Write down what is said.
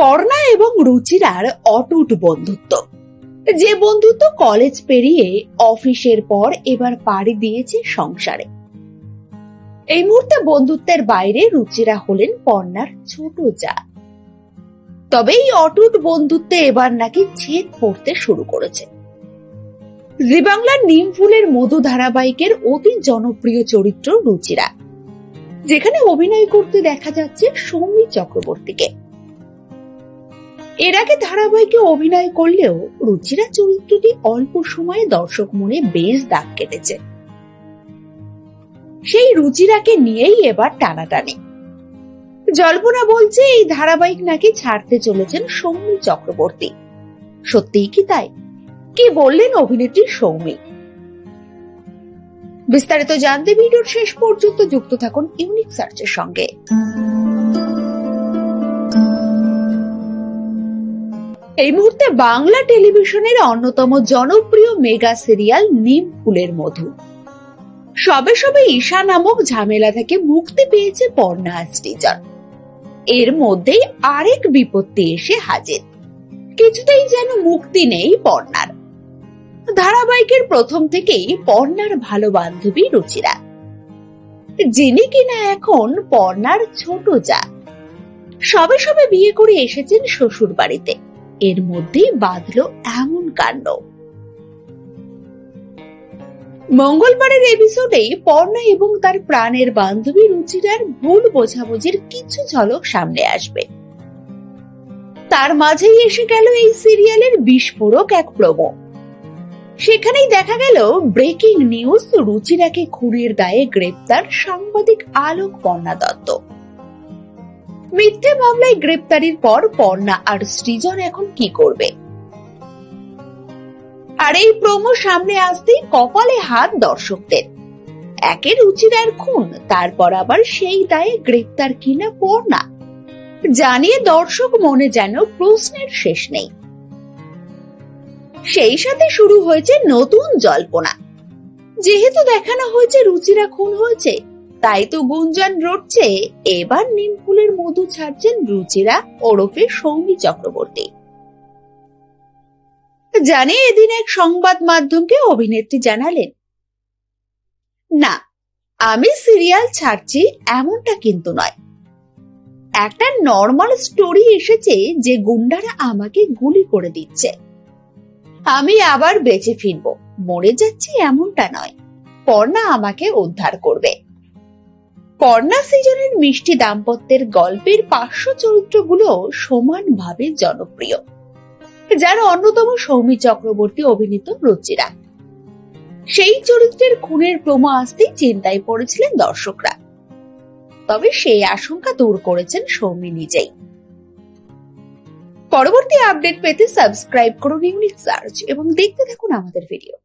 পর্ণা এবং রুচিরার অটুট বন্ধুত্ব। যে বন্ধুত্ব কলেজ পেরিয়ে অফিসের পর এবার পাড়ি দিয়েছে সংসারে। এই মুহূর্তে বন্ধুত্বের বাইরে রুচিরা হলেন পর্ণার ছোট যা। তবে এই অটুট বন্ধুত্বে এবার নাকি ছেদ পড়তে শুরু করেছে। জি বাংলার নিম ফুলের মধু ধারাবাহিকের অতি জনপ্রিয় চরিত্র রুচিরা, যেখানে অভিনয় করতে দেখা যাচ্ছে সৌমি চক্রবর্তীকে। এর আগে ধারাবাহিকে অভিনয় করলেও রুচিরা চরিত্রটি অল্প সময়ে দর্শক মনে বেশ দাগ কেটেছে। সেই রুচিরাকে নিয়েই এবার টানাটানি। জল্পনা বলছে এই ধারাবাহিক নাকি ছাড়তে চলেছেন সৌমি চক্রবর্তী। সত্যিই কি তাই? কি বললেন অভিনেত্রী সৌমি? বিস্তারিত জানতে ভিডিওর শেষ পর্যন্ত যুক্ত থাকুন ইউনিক সার্চের সঙ্গে। এই মুহূর্তে বাংলা টেলিভিশনের অন্যতম জনপ্রিয় মেগা সিরিয়াল নিম ফুলের মধু। সবে সবে ঈশা নামক ঝামেলা থেকে মুক্তি পেয়েছে পর্ণা স্টিজার এর মধ্যেই আরেক বিপত্তি এসে হাজির। কিছুতেই যেন মুক্তি নেই পর্ণার। ধারাবাহিকের প্রথম থেকেই পর্ণার ভালো বান্ধবী রুচিরা। যিনি কিনা এখন পর্ণার ছোট যা। সবে সবে বিয়ে করে এসেছেন শ্বশুর বাড়িতে এর মধ্যেই বাঁধলো এমন কাণ্ড। মঙ্গলবারের এপিসোডে পর্ণা এবং তার প্রাণের বান্ধবী রুচিরার ভুল বোঝাবুঝির কিছু ঝলক সামনে আসবে। তার মাঝেই এসে গেল এই সিরিয়ালের বিস্ফোরক এক প্রমো সেখানেই দেখা গেল ব্রেকিং নিউজ রুচিরাকে খুনের দায়ে গ্রেপ্তার সাংবাদিক আলোক পর্ণা দত্ত। মিথ্যে মামলায় গ্রেপ্তারির পর পর্ণা আর সৃজন এখন কি করবে? আর এই প্রমো সামনে আসতেই কপালে হাত দর্শকদের। একে রুচিরার খুন, তারপর আবার সেই দায়ে গ্রেপ্তার কিনা পর্ণা? জানিয়ে দর্শক মনে যেন প্রশ্নের শেষ নেই। সেই সাথে শুরু হয়েছে নতুন জল্পনা। যেহেতু দেখানো হয়েছে রুচিরা খুন হয়েছে তাই তো গুঞ্জন রটছে। এবার নিম ফুলের মধু ছাড়ছেন রুচিরা ওরফে সৌমি চক্রবর্তী। জানে এদিন এক সংবাদ মাধ্যমকে অভিনেত্রী জানালেন। না, আমি সিরিয়াল ছাড়ছি এমনটা কিন্তু নয়। একটা নর্মাল স্টোরি এসেছে যে গুন্ডারা আমাকে গুলি করে দিচ্ছে। আমি আবার বেঁচে ফিরব, মরে যাচ্ছি এমনটা নয়। পর্ণা আমাকে উদ্ধার করবে। পর্ণা সিজনের মিষ্টি দাম্পত্যের গল্পের পার্শ্ব চরিত্রগুলো সমানভাবে জনপ্রিয়, যার অন্যতম সৌমি চক্রবর্তী অভিনীত রুচিরা। সেই চরিত্রের খুনের প্রমো আসতেই চিন্তায় পড়েছিলেন দর্শকরা। তবে সেই আশঙ্কা দূর করেছেন সৌমি নিজেই। পরবর্তী আপডেট পেতে সাবস্ক্রাইব করুন ইউনিক সার্চ এবং দেখতে থাকুন আমাদের ভিডিও।